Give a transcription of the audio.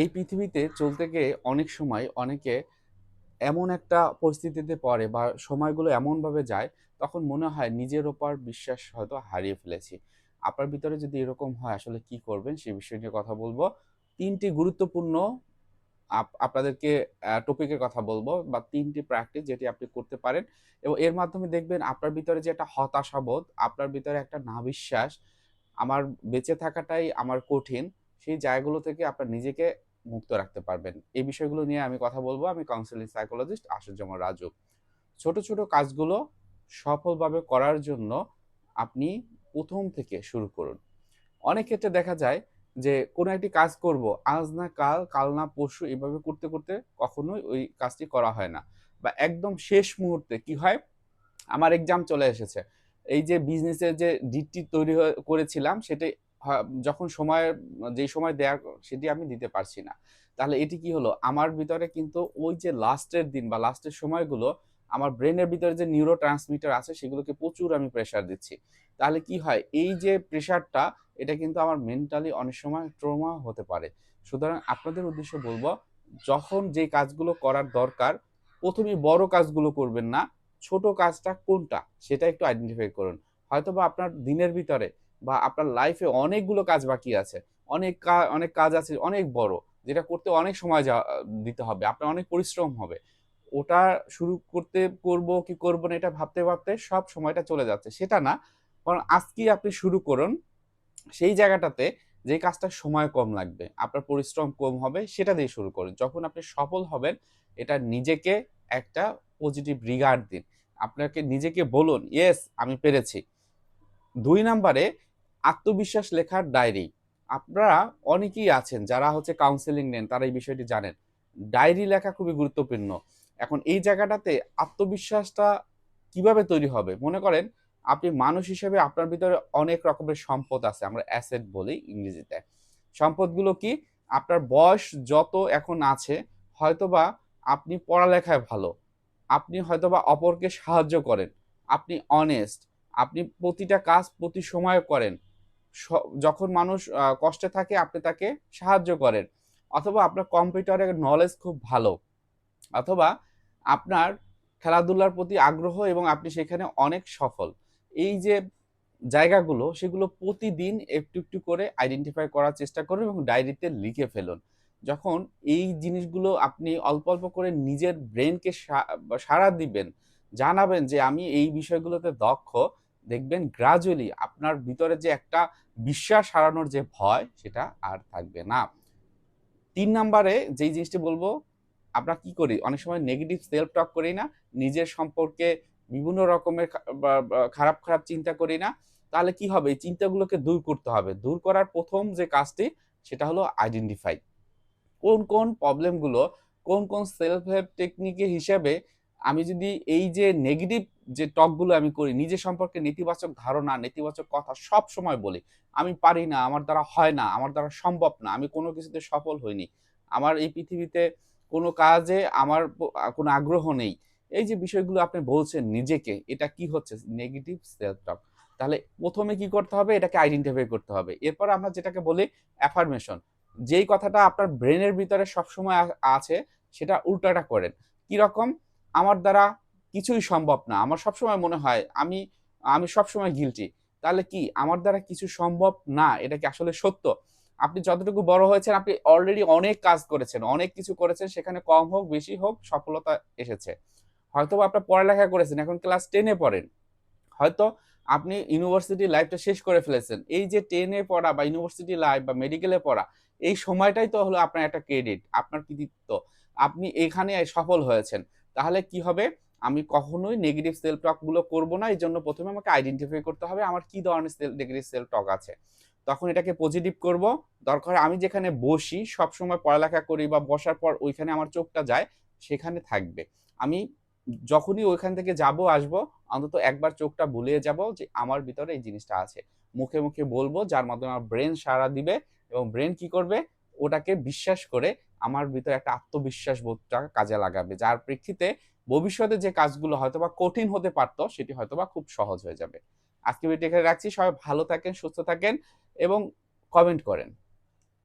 এই পৃথিবীতে চলতে গিয়ে অনেক সময় অনেকে এমন একটা পরিস্থিতিতে পড়ে বা সময়গুলো এমনভাবে যায়, তখন মনে হয় নিজের ওপর বিশ্বাস হয়তো হারিয়ে ফেলেছি। আপনার ভিতরে যদি এরকম হয় আসলে কি করবেন সে বিষয় নিয়ে কথা বলব। তিনটি গুরুত্বপূর্ণ আপ- আপনাদেরকে টপিকের কথা বলব বা তিনটি প্র্যাকটিস যেটি আপনি করতে পারেন এবং এর মাধ্যমে দেখবেন আপনার ভিতরে যে একটা হতাশাবোধ, আপনার ভিতরে একটা না বিশ্বাস আমার বেঁচে থাকাটাই আমার কঠিন, সেই জায়গাগুলো থেকে আপনার নিজেকে মুক্ত রাখতে পারবেন। এই বিষয়গুলো নিয়ে আমি কথা বলব। আমি কাউন্সিলিং সাইকোলজিস্ট আশুজ্জামান রাজু। ছোট ছোট কাজগুলো সফলভাবে করার জন্য আপনি প্রথম থেকে শুরু করুন। অনেক ক্ষেত্রে দেখা যায় যে, কোনো একটি কাজ করব, আজ না কাল কাল না পরশু, এভাবে করতে করতে কখনোই ওই কাজটি করা হয় না। বা একদম শেষ মুহূর্তে কি হয়? আমার এক্সাম চলে এসেছে। এই যে বিজনেসের যে ডিটটি তৈরি করেছিলাম সেটি যখন সময় যেই সময় দেওয়ার সেটি আমি দিতে পারছি না। তাহলে এটি কি হলো? আমার ভিতরে কিন্তু ওই যে লাস্টের দিন বা লাস্টের সময়গুলো, আমার ব্রেনের ভিতরে যে নিউরো ট্রান্সমিটার আছে, সেগুলোকে প্রচুর আমি প্রেশার দিচ্ছি। তাহলে কি হয়? এই যে প্রেশারটা এটা কিন্তু আমার মেন্টালি অনেক সময় ট্রমা হতে পারে। সুতরাং আপনাদের উদ্দেশ্য বলব, যখন যে কাজগুলো করার দরকার প্রথমেই বড় কাজগুলো করবেন না। ছোট কাজটা কোনটা? সেটা একটু আইডেন্টিফাই করুন। হয়তো বা আপনার দিনের ভিতরে বা আপনার লাইফে অনেকগুলো কাজ বাকি আছে। অনেক অনেক কাজ আছে, অনেক বড়, যেটা করতে অনেক সময় যা- দিতে হবে, আপনার অনেক পরিশ্রম হবে। ওটা শুরু করতে করব কি করব না এটা ভাবতে ভাবতে সব সময়টা চলে যাচ্ছে। সেটা না, কারণ আজকেই আপনি শুরু করুন, সেই জায়গাটাতে যে কাজটা সময় কম লাগবে, আপনার পরিশ্রম কম হবে, সেটা দিয়ে শুরু করুন। যখন আপনি সফল হবেন, এটা নিজেকে একটা পজিটিভ রিগার্ড দিন। আপনাকে নিজেকে বলুন ইয়েস আমি পেরেছি। দুই নাম্বারে আত্মবিশ্বাস লেখার ডায়েরি। আপনারা অনেকেই আছেন যারা হচ্ছে কাউন্সেলিং নেন, তারা এই বিষয়টি জানেন। ডায়েরি লেখা খুবই গুরুত্বপূর্ণ। এখন এই জায়গাটাতে আত্মবিশ্বাসটা কীভাবে তৈরি হবে? মনে করেন, আপনি মানুষ হিসেবে আপনার ভিতরে অনেক রকমের সম্পদ আছে, আমরা অ্যাসেট বলি ইংরেজিতে। সম্পদগুলো কি? আপনার বয়স যত এখন আছে, হয়তোবা আপনি পড়ালেখায় ভালো। আপনি হয়তোবা অপরকে সাহায্য করেন। আপনি অনেস্ট আপনি প্রতিটা কাজ প্রতি সময় করেন। যখন মানুষ কষ্টে থাকে, আপনি তাকে সাহায্য করেন। অথবা আপনার কম্পিউটারের নলেজ খুব ভালো। অথবা আপনার খেলাধুলার প্রতি আগ্রহ এবং আপনি সেখানে অনেক সফল। এই যে জায়গাগুলো, সেগুলো প্রতিদিন একটু একটু করে আইডেন্টিফাই করার চেষ্টা করুন এবং ডায়েরিতে লিখে ফেলুন। যখন এই জিনিসগুলো আপনি অল্প অল্প করে নিজের ব্রেনকে সাড়া দিবেন, জানাবেন যে আমি এই বিষয়গুলোতে দক্ষ দেখবেন গ্রাজুয়ালি আপনার ভিতরে যে একটা বিশ্বাস হারানোর যে ভয়, সেটা আর থাকবে না। তিন নাম্বারে যেই জিনিসটি বলব, আমরা কি করি? অনেক সময় নেগেটিভ সেলফ টক করি না, নিজের সম্পর্কে বিভিন্ন রকমের খারাপ খারাপ চিন্তা করি না। তাহলে কি হবে? এই চিন্তাগুলোকে দূর করতে হবে। দূর করার প্রথম যে কাজটি, সেটা হলো আইডেন্টিফাই কোন কোন প্রবলেমগুলো কোন কোন সেলফ হেল্প টেকনিকের হিসেবে আমি যদি এই যে নেগেটিভ যে টকগুলো আমি করি, নিজের সম্পর্কে নেতিবাচক ধারণা, নেতিবাচক কথা সব সময় বলি, আমি পারি না, আমার দ্বারা হয় না, আমার দ্বারা সম্ভব না, আমি কোনো কিছুতে সফল হইনি, আমার এই পৃথিবীতে কোনো কাজে আমার কোনো আগ্রহ নেই, এই যে বিষয়গুলো আপনি বলছেন নিজেকে, এটা কি হচ্ছে? নেগেটিভ সেলফ টক তাহলে প্রথমে কি করতে হবে? এটাকে আইডেন্টিফাই করতে হবে। এরপর আমরা যেটাকে বলি অ্যাফার্মেশন যেই কথাটা আপনার ব্রেনের ভিতরে সবসময় আছে, সেটা উল্টাটা করেন। কি রকম আমার দ্বারা কিছুই সম্ভব না। আমার সবসময় মনে হয় আমি আমি সবসময় গিলটি তাহলে কি? আমার দ্বারা কিছু সম্ভব না? এটা কি আসলে সত্য? আপনি যতটুকু বড় হয়েছেন, আপনি অলরেডি অনেক কাজ করেছেন, অনেক কিছু করেছেন, সেখানে কম হোক, বেশি হোক, সফলতা এসেছে। হয়তো আপনার পড়ালেখা করেছেন, এখন ক্লাস টেনে পড়েন। হয়তো আপনি ইউনিভার্সিটি লাইফটা শেষ করে ফেলেছেন। এই যে টেনে পড়া বা ইউনিভার্সিটি লাইফ বা মেডিকেলে পড়া, এই সময়টাই তো হলো আপনার একটা ক্রেডিট আপনার কৃতিত্ব। আপনি এখানে সফল হয়েছেন। তাহলে কি হবে? আমি কখনোই নেগেটিভ সেল টকগুলো করব না এই জন্য প্রথমে আমাকে আইডেন্টিফাই করতে হবে আমার কি ধরনের সেল নেগেটিভ সেল টক আছে। তখন এটাকে পজিটিভ করব। দরকার আমি যেখানে বসি সব সময় পড়ালেখা করি বা বসার পর ওইখানে আমার চোখটা যায়, সেখানে থাকবে। আমি যখনই ওইখান থেকে যাব, আসব, অন্তত একবার চোখটা বুলিয়ে যাব যে আমার ভিতরে এই জিনিসটা আছে। মুখে মুখে বলব, যার মাধ্যমে আমার ব্রেন সাড়া দিবে এবং ব্রেন কি করবে? ওটাকে বিশ্বাস করে আমার ভিতরে একটা আত্মবিশ্বাস বোধটা কাজে লাগাবে। যার প্রেক্ষিতে ভবিষ্যতে যে কাজগুলো হয়তো বা কঠিন হতে পারতো, সেটি হয়তো বা খুব সহজ হয়ে যাবে। আজকে ভিডিও এখানে রাখছি। সবাই ভালো থাকেন, সুস্থ থাকেন এবং কমেন্ট করেন।